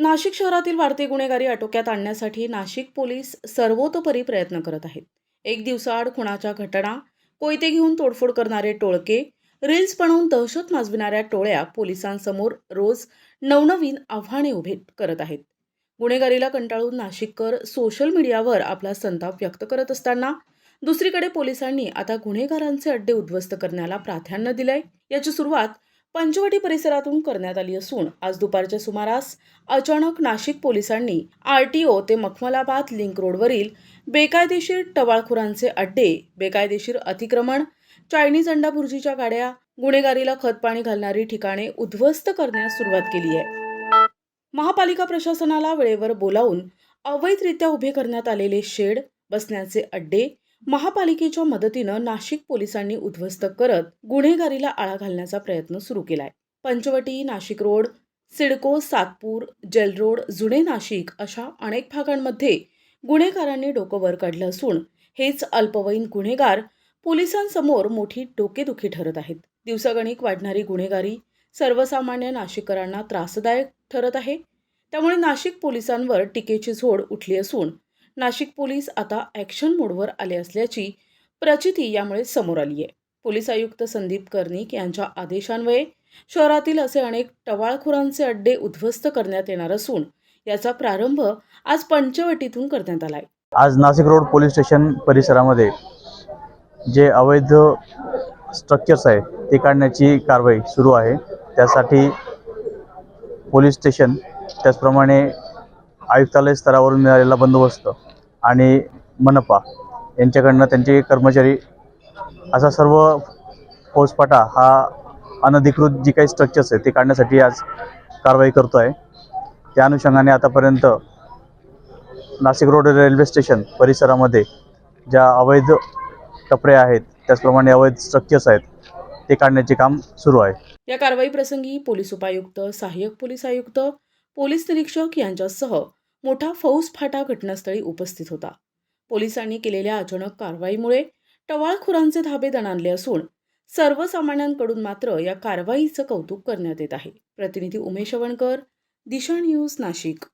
नाशिक शहरातील वाढते गुन्हेगारी आटोक्यात आणण्यासाठी नाशिक पोलीस सर्वतोपरी प्रयत्न करत आहेत. एक दिवसाआड खुणाच्या घटना कोयते घेऊन तोडफोड करणारे टोळके रील्स बनवून दहशत माजविणाऱ्या टोळ्या पोलिसांसमोर रोज नवनवीन आव्हाने उभे करत आहेत. गुन्हेगारीला कंटाळून नाशिककर सोशल मीडियावर आपला संताप व्यक्त करत असताना दुसरीकडे पोलिसांनी आता गुन्हेगारांचे अड्डे उद्ध्वस्त करण्याला प्राधान्य दिलंय. याची सुरुवात पंचवटी परिसरातून करण्यात आली असून आज दुपारच्या सुमारास अचानक नाशिक पोलिसांनी आरटीओ ते मखमलाबाद लिंक रोडवरील बेकायदेशीर टवाळखोरांचे अड्डे बेकायदेशीर अतिक्रमण चायनीज अंडाभुर्जीच्या गाड्या गुन्हेगारीला खतपाणी घालणारी ठिकाणे उद्ध्वस्त करण्यास सुरुवात केली आहे. महापालिका प्रशासनाला वेळेवर बोलावून अवैधरित्या उभे करण्यात आलेले शेड बसण्याचे अड्डे महापालिकेच्या मदतीनं नाशिक पोलिसांनी उद्ध्वस्त करत गुन्हेगारीला आळा घालण्याचा प्रयत्न सुरू केलाय. Panchavati Nashik road CIDCO Satpur jail road जुने नाशिक अशा अनेक भागांमध्ये गुन्हेगारांनी डोकं वर काढलं असून हेच अल्पवयीन गुन्हेगार पोलिसांसमोर मोठी डोकेदुखी ठरत आहेत. दिवसागणिक वाढणारी गुन्हेगारी सर्वसामान्य नाशिककरांना त्रासदायक ठरत आहे. त्यामुळे नाशिक पोलिसांवर टीकेची झोड उठली असून नाशिक पोलीस आता ॲक्शन मोडवर आले असल्याची प्रचिती यामुळे समोर आली आहे. पोलीस आयुक्त संदीप कर्णिक यांच्या आदेशान्वये शहरातील असे अनेक टवाळखोरांचे अड्डे उद्ध्वस्त करण्यात येणार असून याचा प्रारंभ आज पंचवटीतून करण्यात आलाय. आज नाशिक रोड पोलीस स्टेशन परिसरामध्ये जे अवैध स्ट्रक्चर्स आहे ते काढण्याची कारवाई सुरू आहे. त्यासाठी पोलीस स्टेशन त्याचप्रमाणे आयुक्तालय स्तरावरून मिळालेला बंदोबस्त आणि मनपा यांच्याकडनं त्यांचे कर्मचारी असा सर्व फौजपाटा हा अनधिकृत जी काही स्ट्रक्चर्स आहे ते काढण्यासाठी आज कारवाई करतो आहे त्या अनुषंगाने आतापर्यंत नाशिक रोड रेल्वे स्टेशन परिसरामध्ये ज्या अवैध कपडे आहेत त्याचप्रमाणे अवैध स्ट्रक्चर्स आहेत ते काढण्याचे काम सुरू आहे. या कारवाई प्रसंगी पोलीस उपायुक्त सहाय्यक पोलीस आयुक्त पोलीस निरीक्षक यांच्यासह मोठा फौज फाटा घटनास्थळी उपस्थित होता. पोलिसांनी केलेल्या अचानक कारवाईमुळे टवाळखोरांचे धाबे दणाणले असून सर्वसामान्यांकडून मात्र या कारवाईचं कौतुक करण्यात येत आहे. प्रतिनिधी उमेश वणकर दिशा न्यूज नाशिक.